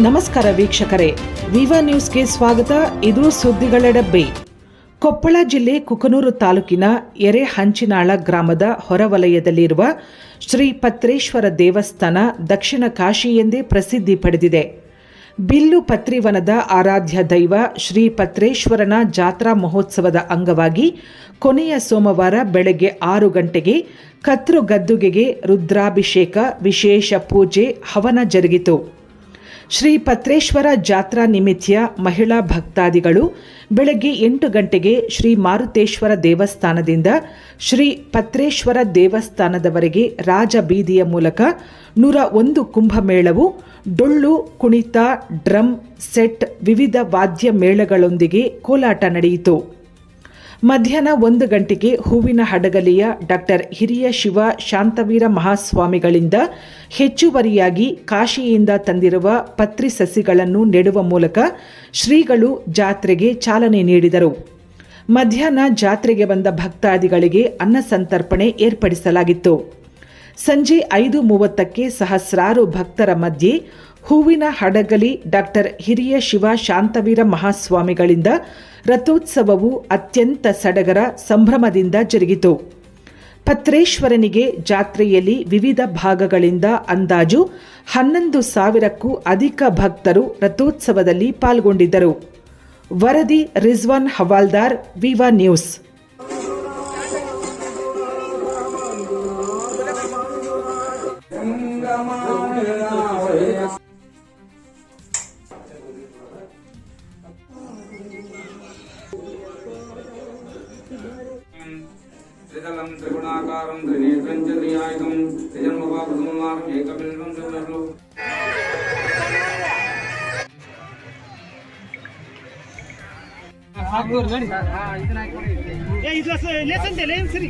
ನಮಸ್ಕಾರ ವೀಕ್ಷಕರೇ, ವಿವಾ ನ್ಯೂಸ್ಗೆ ಸ್ವಾಗತ. ಇದು ಸುದ್ದಿಗಳ ಡಬ್ಬಿ. ಕೊಪ್ಪಳ ಜಿಲ್ಲೆ ಕುಕನೂರು ತಾಲೂಕಿನ ಎರೆಹಂಚಿನಾಳ ಗ್ರಾಮದ ಹೊರವಲಯದಲ್ಲಿರುವ ಶ್ರೀ ಪತ್ರೇಶ್ವರ ದೇವಸ್ಥಾನ ದಕ್ಷಿಣ ಕಾಶಿ ಎಂದೇ ಪ್ರಸಿದ್ಧಿ ಪಡೆದಿದೆ. ಬಿಲ್ಲು ಪತ್ರಿವನದ ಆರಾಧ್ಯ ದೈವ ಶ್ರೀ ಪತ್ರೇಶ್ವರನ ಜಾತ್ರಾ ಮಹೋತ್ಸವದ ಅಂಗವಾಗಿ ಕೊನೆಯ ಸೋಮವಾರ ಬೆಳಗ್ಗೆ ಆರು ಗಂಟೆಗೆ ಕತ್ರು ಗದ್ದುಗೆಗೆ ರುದ್ರಾಭಿಷೇಕ, ವಿಶೇಷ ಪೂಜೆ, ಹವನ ಜರುಗಿತು. ಶ್ರೀ ಪತ್ರೇಶ್ವರ ಜಾತ್ರಾ ನಿಮಿತ್ಯ ಮಹಿಳಾ ಭಕ್ತಾದಿಗಳು ಬೆಳಗ್ಗೆ ಎಂಟು ಗಂಟೆಗೆ ಶ್ರೀ ಮಾರುತೇಶ್ವರ ದೇವಸ್ಥಾನದಿಂದ ಶ್ರೀ ಪತ್ರೇಶ್ವರ ದೇವಸ್ಥಾನದವರೆಗೆ ರಾಜಬೀದಿಯ ಮೂಲಕ ನೂರ ಒಂದು ಕುಂಭಮೇಳವು ಡೊಳ್ಳು, ಕುಣಿತ, ಡ್ರಮ್, ಸೆಟ್, ವಿವಿಧ ವಾದ್ಯ ಮೇಳಗಳೊಂದಿಗೆ ಕೋಲಾಟ ನಡೆಯಿತು. ಮಧ್ಯಾಹ್ನ ಒಂದು ಗಂಟೆಗೆ ಹೂವಿನ ಹಡಗಲಿಯ ಡಾಕ್ಟರ್ ಹಿರಿಯ ಶಿವ ಶಾಂತವೀರ ಮಹಾಸ್ವಾಮಿಗಳಿಂದ ಹೆಚ್ಚುವರಿಯಾಗಿ ಕಾಶಿಯಿಂದ ತಂದಿರುವ ಪತ್ರಿ ಸಸಿಗಳನ್ನು ನೆಡುವ ಮೂಲಕ ಶ್ರೀಗಳು ಜಾತ್ರೆಗೆ ಚಾಲನೆ ನೀಡಿದರು. ಮಧ್ಯಾಹ್ನ ಜಾತ್ರೆಗೆ ಬಂದ ಭಕ್ತಾದಿಗಳಿಗೆ ಅನ್ನ ಸಂತರ್ಪಣೆ ಏರ್ಪಡಿಸಲಾಗಿತ್ತು. ಸಂಜೆ ಐದು ಮೂವತ್ತಕ್ಕೆ ಸಹಸ್ರಾರು ಭಕ್ತರ ಮಧ್ಯೆ ಹೂವಿನ ಹಡಗಲಿ ಡಾಕ್ಟರ್ ಹಿರಿಯ ಶಿವ ಶಾಂತವೀರ ಮಹಾಸ್ವಾಮಿಗಳಿಂದ ರಥೋತ್ಸವವು ಅತ್ಯಂತ ಸಡಗರ ಸಂಭ್ರಮದಿಂದ ಜರುಗಿತು. ಪತ್ರೇಶ್ವರನಿಗೆ ಜಾತ್ರೆಯಲ್ಲಿ ವಿವಿಧ ಭಾಗಗಳಿಂದ ಅಂದಾಜು ಹನ್ನೊಂದು ಸಾವಿರಕ್ಕೂ ಅಧಿಕ ಭಕ್ತರು ರಥೋತ್ಸವದಲ್ಲಿ ಪಾಲ್ಗೊಂಡಿದ್ದರು. ವರದಿ ರಿಜ್ವಾನ್ ಹವಾಲ್ದಾರ್, ವಿವಾ ನ್ಯೂಸ್. त्रितलं त्रिगुणाकारं त्रिनेत्रं च त्रियायुधं त्रिजन्मपापसंहारम् एकबिल्वं च ಏ ಇದು ಲೇಸನ್ ಲೇನ್ ಸರಿ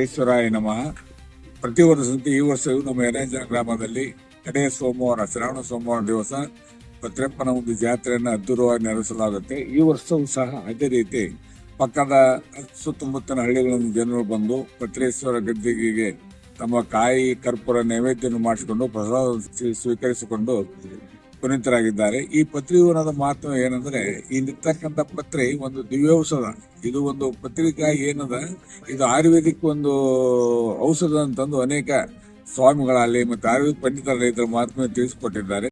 ಪತ್ರೇಶ್ವರಾಯ ನಮಃ. ಪ್ರತಿ ವರ್ಷದಂತೆ ಈ ವರ್ಷವೂ ನಮ್ಮ ಎರೇಂಜನ ಗ್ರಾಮದಲ್ಲಿ ಕಡೆಯ ಸೋಮವಾರ, ಶ್ರಾವಣ ಸೋಮವಾರ ದಿವಸ ಭದ್ರಪ್ಪನ ಒಂದು ಜಾತ್ರೆಯನ್ನು ಅದ್ದೂರವಾಗಿ ನಡೆಸಲಾಗುತ್ತೆ. ಈ ವರ್ಷವೂ ಸಹ ಅದೇ ರೀತಿ ಪಕ್ಕದ ಸುತ್ತಮುತ್ತಲಿನ ಹಳ್ಳಿಗಳಿಂದ ಜನರು ಬಂದು ಪತ್ರೇಶ್ವರ ಗದ್ದಿಗೆಗೆ ತಮ್ಮ ಕಾಯಿ ಕರ್ಪೂರ ನೈವೇದ್ಯವನ್ನು ಮಾಡಿಸಿಕೊಂಡು ಪ್ರಸಾದ ಸ್ವೀ- ಸ್ವೀಕರಿಸಿಕೊಂಡು ಪುನೀತರಾಗಿದ್ದಾರೆ. ಈ ಪತ್ರಿವನದ ಮಹತ್ವ ಏನಂದ್ರೆ ಇಲ್ಲಿರ್ತಕ್ಕಂಥ ಪತ್ರಿ ಒಂದು ದಿವ್ಯೌಷಧ ಇದು ಒಂದು ಪತ್ರಿಕಾ ಏನದ, ಇದು ಆಯುರ್ವೇದಿಕ್ ಒಂದು ಔಷಧ ಅಂತಂದು ಅನೇಕ ಸ್ವಾಮಿಗಳಲ್ಲಿ ಮತ್ತು ಆಯುರ್ವೇದ ಪಂಡಿತರ ರೈತರ ಮಾತನ್ನು ತಿಳಿಸಿಕೊಟ್ಟಿದ್ದಾರೆ.